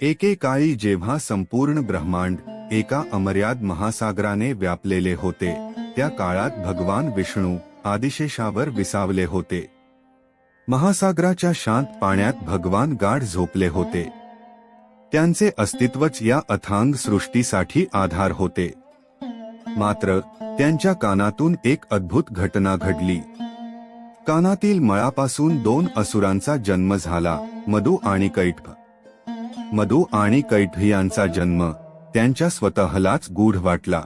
एकेकाळी जेव्हा संपूर्ण ब्रह्मांड एका अमर्याद महासागराने व्यापलेले होते त्या काळात भगवान विष्णू आदिशेषावर विसावले होते. महासागराच्या शांत पाण्यात भगवान गाढ झोपले होते. त्यांचे अस्तित्वच या अथांग सृष्टीसाठी आधार होते. मात्र त्यांच्या कानातून एक अद्भुत घटना घडली. कानातील मळापासून दोन असुरांचा जन्म झाला मधु आणि कैठ. मधु आणि कैठ यांचा जन्म त्यांच्या स्वतःलाच गूढ वाटला.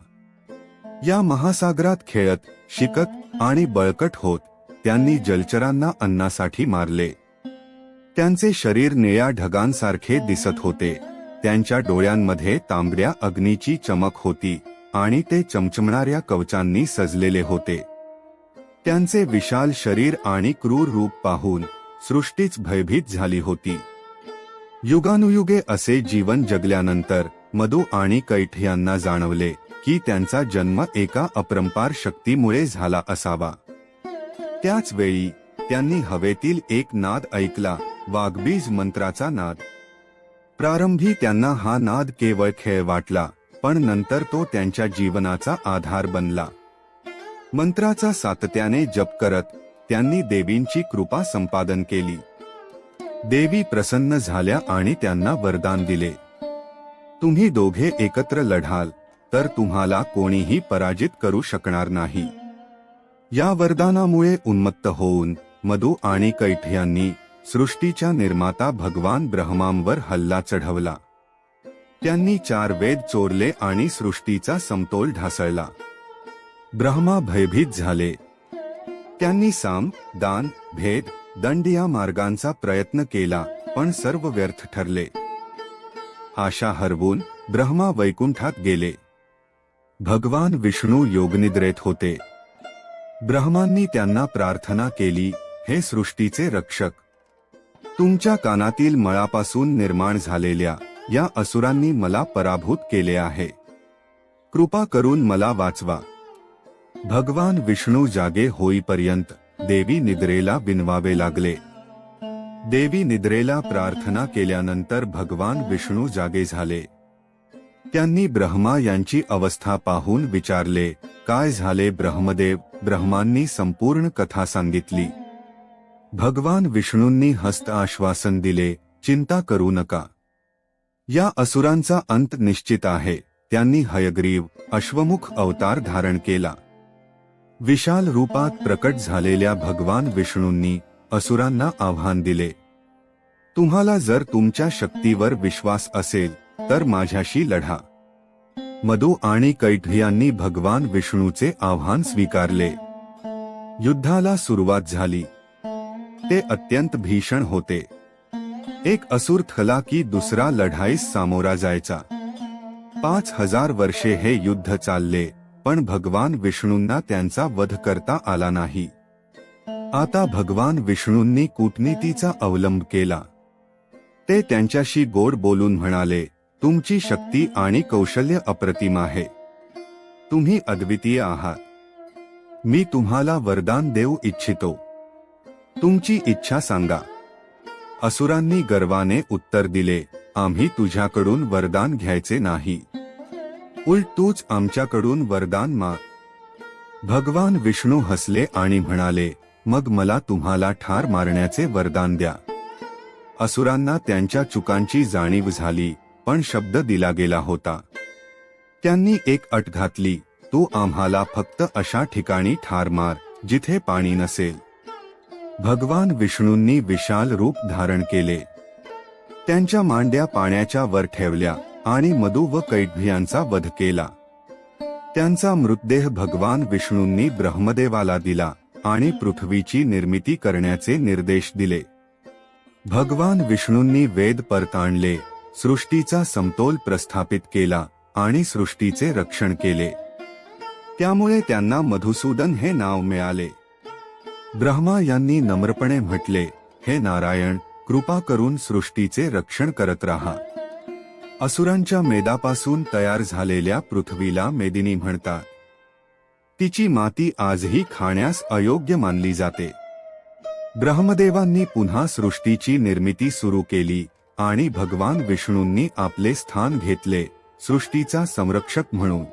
या महासागरात खेळत शिकत आणि बळकट होत त्यांनी जलचरांना अन्नासाठी मारले. त्यांचे शरीर निळ्या ढगांसारखे दिसत होते. त्यांच्या डोळ्यांमध्ये तांबड्या अग्नीची चमक होती आणि ते चमचमणाऱ्या कवचांनी सजलेले होते. त्यांचे विशाल शरीर आणि क्रूर रूप पाहून सृष्टीच भयभीत झाली होती. युगानुयुगे असे जीवन जगल्यानंतर मधु आणि कैठ यांना जाणवले की त्यांचा जन्म एका अपरंपार शक्तीमुळे झाला असावा. त्याच वेळी त्यांनी हवेतील एक नाद ऐकला वाघबीज मंत्राचा नाद. प्रारंभी त्यांना हा नाद केवळ खेळ वाटला पण नंतर तो त्यांच्या जीवनाचा आधार बनला. मंत्राचा सातत्याने जप करत त्यांनी देवींची कृपा संपादन केली. देवी प्रसन्न झाल्या आणि त्यांना वरदान दिले. तुम्ही दोघे एकत्र लढाल तर तुम्हाला कोणीही पराजित करू शकणार नाही. या वरदानामुळे उन्मत्त होऊन मधु आणि कैठ यांनी सृष्टीच्या निर्माता भगवान ब्रह्मांवर हल्ला चढवला. त्यांनी चार वेद चोरले आणि सृष्टीचा समतोल ढासळला. ब्रह्मा भयभीत झाले. त्यांनी साम दान भेद दंड या मार्गांचा प्रयत्न केला पण सर्व व्यर्थ ठरले. आशा हरवून ब्रह्मा वैकुंठात गेले. भगवान विष्णू योगनिद्रेत होते. ब्रह्मांनी त्यांना प्रार्थना केली हे सृष्टीचे रक्षक तुमच्या कानातील मळापासून निर्माण झालेल्या या असुरांनी मला पराभूत केले आहे. कृपा करून मला वाचवा. भगवान विष्णू जागे होईपर्यंत देवी निद्रेला बिनवावे लागले. देवी निद्रेला प्रार्थना केल्यानंतर भगवान विष्णू जागे झाले. त्यांनी ब्रह्मा यांची अवस्था पाहून विचारले काय झाले ब्रह्मदेव? ब्रह्मांनी संपूर्ण कथा सांगितली. भगवान विष्णूंनी हस्त आश्वासन दिले चिंता करू नका. या असुरांचा अंत निश्चित आहे. त्यांनी हयग्रीव अश्वमुख अवतार धारण केला. विशाल रूपात प्रकट झालेल्या भगवान विष्णूंनी असुरांना आव्हान दिले. तुम्हाला जर तुमच्या शक्तीवर विश्वास असेल तर माझ्याशी लढा. मधु आणि कैठ यांनी भगवान विष्णूचे आव्हान स्वीकारले. युद्धाला सुरुवात झाली. ते अत्यंत भीषण होते. एक असुर थला की दुसरा लढाईस सामोरा जायचा. पाच हजार वर्षे हे युद्ध चालले. पण भगवान विष्णूंना त्यांचा वध करता आला नाही. आता भगवान विष्णूंनी कूटनीतीचा अवलंब केला. ते त्यांच्याशी गोड बोलून म्हणाले तुमची शक्ती आणि कौशल्य अप्रतिम आहे. तुम्ही अद्वितीय आहात. मी तुम्हाला वरदान देऊ इच्छितो. तुमची इच्छा सांगा. असुरांनी गर्वाने उत्तर दिले आम्ही तुझ्याकडून वरदान घ्यायचे नाही. उलट तूच आमच्याकडून वरदान माग भगवान विष्णू हसले आणि म्हणाले मग मला तुम्हाला ठार मारण्याचे वरदान द्या. असुरांना त्यांच्या चुकांची जाणीव झाली पण शब्द दिला गेला होता. त्यांनी एक अट घातली तू आम्हाला फक्त अशा ठिकाणी ठार मार जिथे पाणी नसेल. भगवान विष्णूंनी विशाल रूप धारण केले. त्यांच्या मांड्या पाण्याच्या वर ठेवल्या आणि मधु व कैटभियांचा वध केला. त्यांचा मृतदेह भगवान विष्णूंनी ब्रह्मदेवाला दिला आणि पृथ्वीची निर्मिती करण्याचे निर्देश दिले. भगवान विष्णूंनी वेद परताणले सृष्टीचा समतोल प्रस्थापित केला आणि सृष्टीचे रक्षण केले. त्यामुळे त्यांना मधुसूदन हे नाव मिळाले. ब्रह्मा यांनी नम्रपणे म्हटले हे नारायण कृपा करून सृष्टीचे रक्षण करत राहा. असुरांच्या मेदापासून तयार झालेल्या पृथ्वीला मेदिनी म्हणतात. तिची माती आजही खाण्यास अयोग्य मानली जाते. ब्रह्मदेवांनी पुन्हा सृष्टीची निर्मिती सुरू केली आणि भगवान विष्णूंनी आपले स्थान घेतले सृष्टीचा संरक्षक म्हणून.